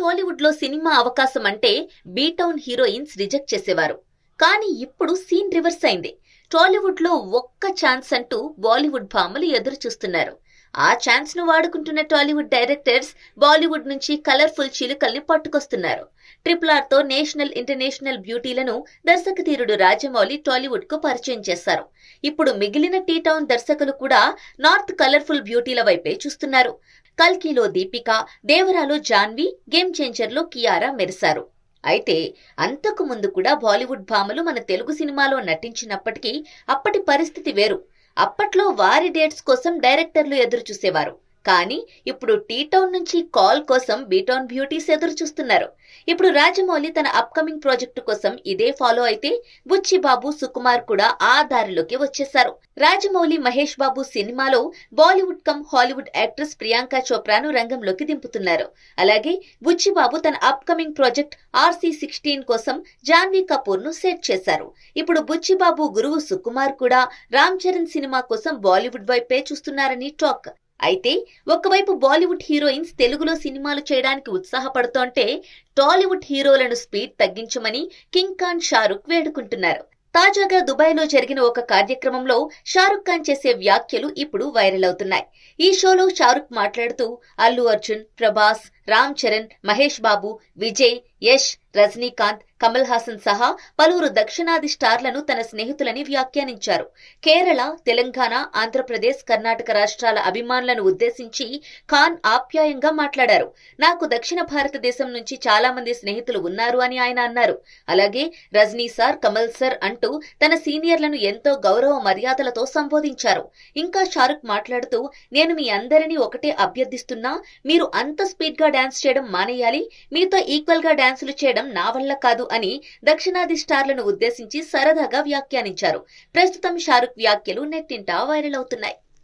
టాలీవుడ్లో సినిమా అవకాశం అంటే బీటౌన్ హీరోయిన్స్ రిజెక్ట్ చేసేవారు. కానీ ఇప్పుడు సీన్ రివర్స్ అయింది. టాలీవుడ్లో ఒక్క ఛాన్స్ అంటూ బాలీవుడ్ భామలు ఎదురు చూస్తున్నారు ఆ ఛాన్స్ను వాడుకుంటున్న టాలీవుడ్ డైరెక్టర్స్ బాలీవుడ్ నుంచి కలర్ఫుల్ చిలుకల్ని పట్టుకొస్తున్నారు. ట్రిపుల్ ఆర్తో నేషనల్ ఇంటర్నేషనల్ బ్యూటీలను దర్శకధీరుడు రాజమౌళి టాలీవుడ్కు పరిచయం చేశారు. ఇప్పుడు మిగిలిన టీ టౌన్ దర్శకులు కూడా నార్త్ కలర్ఫుల్ బ్యూటీల వైపే చూస్తున్నారు. కల్కిలో దీపిక దేవరాలో జాన్వి గేమ్ చేంజర్లో కియారా మెరిశారు. అయితే అంతకు ముందు కూడా బాలీవుడ్ భామలు మన తెలుగు సినిమాలో నటించినప్పటికీ అప్పటి పరిస్థితి వేరు. అప్పట్లో వారి డేట్స్ కోసం డైరెక్టర్లు ఎదురు చూసేవారు కానీ ఇప్పుడు టీ టౌన్ నుంచి కాల్ కోసం బీటౌన్ బ్యూటీస్ ఎదురు చూస్తున్నారు. ఇప్పుడు రాజమౌళి తన అప్కమింగ్ ప్రాజెక్టు కోసం ఇదే ఫాలో అయితే బుచ్చిబాబు సుకుమార్ కూడా ఆ దారిలోకి వచ్చేశారు. రాజమౌళి మహేష్ బాబు సినిమాలో Bollywood cum Hollywood actress Priyanka చోప్రాను రంగంలోకి దింపుతున్నారు. అలాగే బుచ్చిబాబు తన అప్కమింగ్ ప్రాజెక్ట్ ఆర్సీ సిక్స్టీన్ కోసం జాన్వీ కపూర్ను సెట్ చేశారు. ఇప్పుడు బుచ్చిబాబు గురువు సుకుమార్ కూడా రామ్ చరణ్ సినిమా కోసం బాలీవుడ్ వైపే చూస్తున్నారని టాక్. అయితే ఒకవైపు బాలీవుడ్ హీరోయిన్స్ తెలుగులో సినిమాలు చేయడానికి ఉత్సాహపడుతోంటే టాలీవుడ్ హీరోలను స్పీడ్ తగ్గించమని కింగ్ ఖాన్ షారుఖ్ వేడుకుంటున్నారు. తాజాగా దుబాయ్లో జరిగిన ఒక కార్యక్రమంలో షారుఖ్ ఖాన్ చేసే వ్యాఖ్యలు ఇప్పుడు వైరల్ అవుతున్నాయి. ఈ షోలో షారుఖ్ మాట్లాడుతూ అల్లు అర్జున్ ప్రభాస్ రామ్ చరణ్ మహేష్ బాబు విజయ్ యష్ రజనీకాంత్ కమల్ హాసన్ సహా పలువురు దక్షిణాది స్టార్లను తన స్నేహితులని వ్యాఖ్యానించారు. కేరళ తెలంగాణ ఆంధ్రప్రదేశ్ కర్ణాటక రాష్ట్రాల అభిమానులను ఉద్దేశించి ఖాన్ ఆప్యాయంగా మాట్లాడారు. నాకు దక్షిణ భారతదేశం నుంచి చాలా మంది స్నేహితులు ఉన్నారు అని ఆయన అన్నారు. అలాగే రజనీ సార్ కమల్ సార్ అంటూ తన సీనియర్లను ఎంతో గౌరవ మర్యాదలతో సంబోధించారు. ఇంకా షారుఖ్ మాట్లాడుతూ నేను మీ అందరినీ ఒకటే అభ్యర్థిస్తున్నా మీరు అంత స్పీడ్గా డాన్స్ చేయడం మానేయాలి మీతో ఈక్వల్గా డాన్సులు చేయడం నా వల్ల కాదు అని దక్షిణాది స్టార్లను ఉద్దేశించి సరదాగా వ్యాఖ్యానించారు. ప్రస్తుతం షారుఖ్ వ్యాఖ్యలు నెట్టింటా వైరల్ అవుతున్నాయి.